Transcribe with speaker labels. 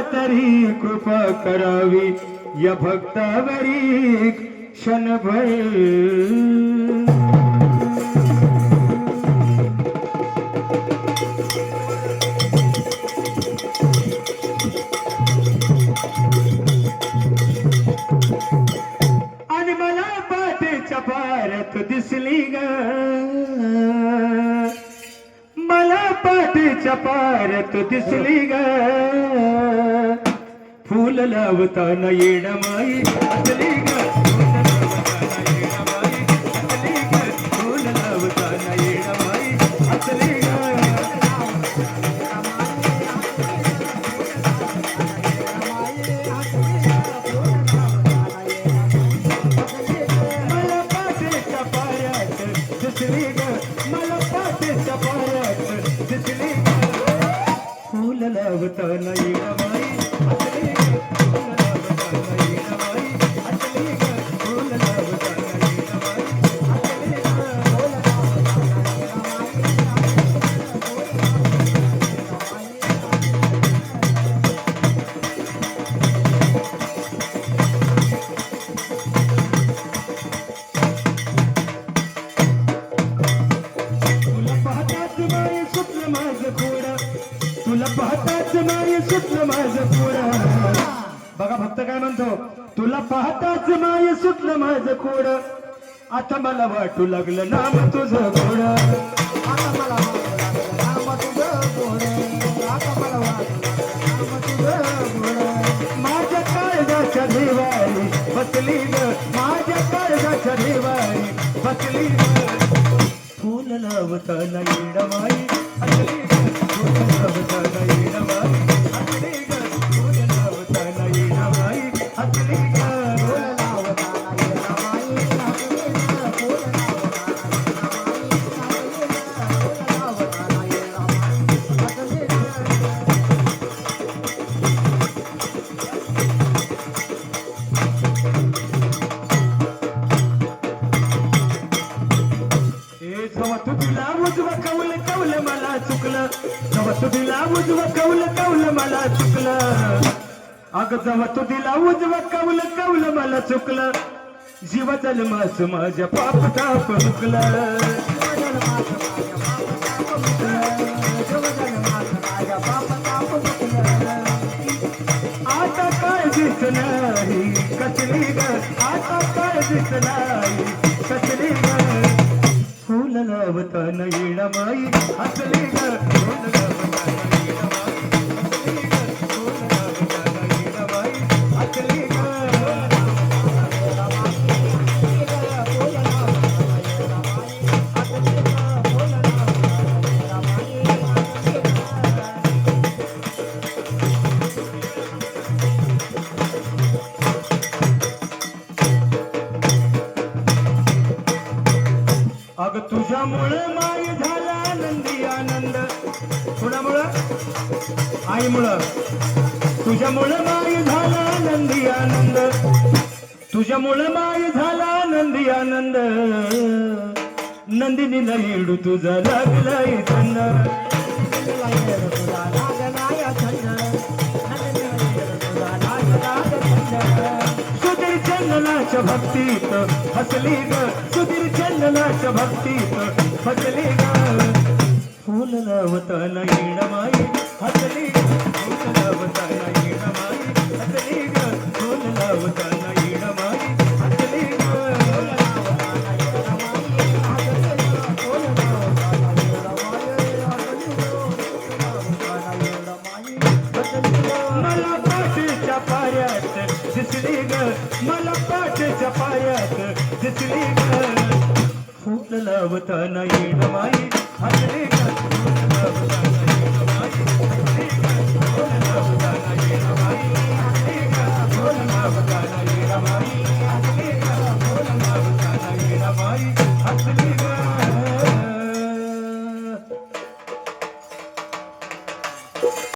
Speaker 1: तरी कृपा करावी या भक्तावरी क्षणभर आणि मला पाठीच्या पाऱ्यात दिसली ग. पाठीच्या पाऱ्यात दिसली ग. फूल लावताना येणमाई असली ग. मला पाठीच्या पाऱ्यात दिसली ग. मला पाठीच्या दिसली फुल लावताना सुटलं माझं खोडा बघा भक्त काय म्हणतो? तुला पाहताच माय सुटलं माझं कोड आता मला वाटू लागलं नाम तुझं कोड
Speaker 2: आता मला नाम तुझं गोड. आता मला नाम तुझं गोड.
Speaker 1: माझ्या काळजाच्या देवाई बसली ग माझ्या काळजाच्या देवाई बसली फुल लावताना येडवाई असली फुल लावता जेव्हा तू दिला उजव कौल कौल मला चुकलं. अग जेव्हा तू तिला उजव कौल कौल मला चुकलं. जीव जन्मास माझ्या पाप ताप हुकलं. आता काय दिस नाही कसली ग? आता काय दिस नाही कसली ग? फुल लावताना येणमाई असली ग. अग तुझ्यामुळं माय झाला आनंदी आनंद. कुणामुळं? आईमुळं. तुझ्यामुळं माय झाला आनंदी आनंद. तुझ्यामुळे माय झाला आनंदी आनंद. नंदिनीला येडू तुझा लागलाय छंद चंदनाश भक्तीत. फसली ग सुधीर चंदनाश भक्तीत. फसली ग. फुल लावताना येणमाई हसली फूल फुल लावताना येणमाई हसली ग फूल लावताना येणमाई हसली ग मला पाठीच्या पाऱ्यात दिसली ग. मला पाठच्या पायात दिसली ग. फुल लावताना येणं माई. हसली ग.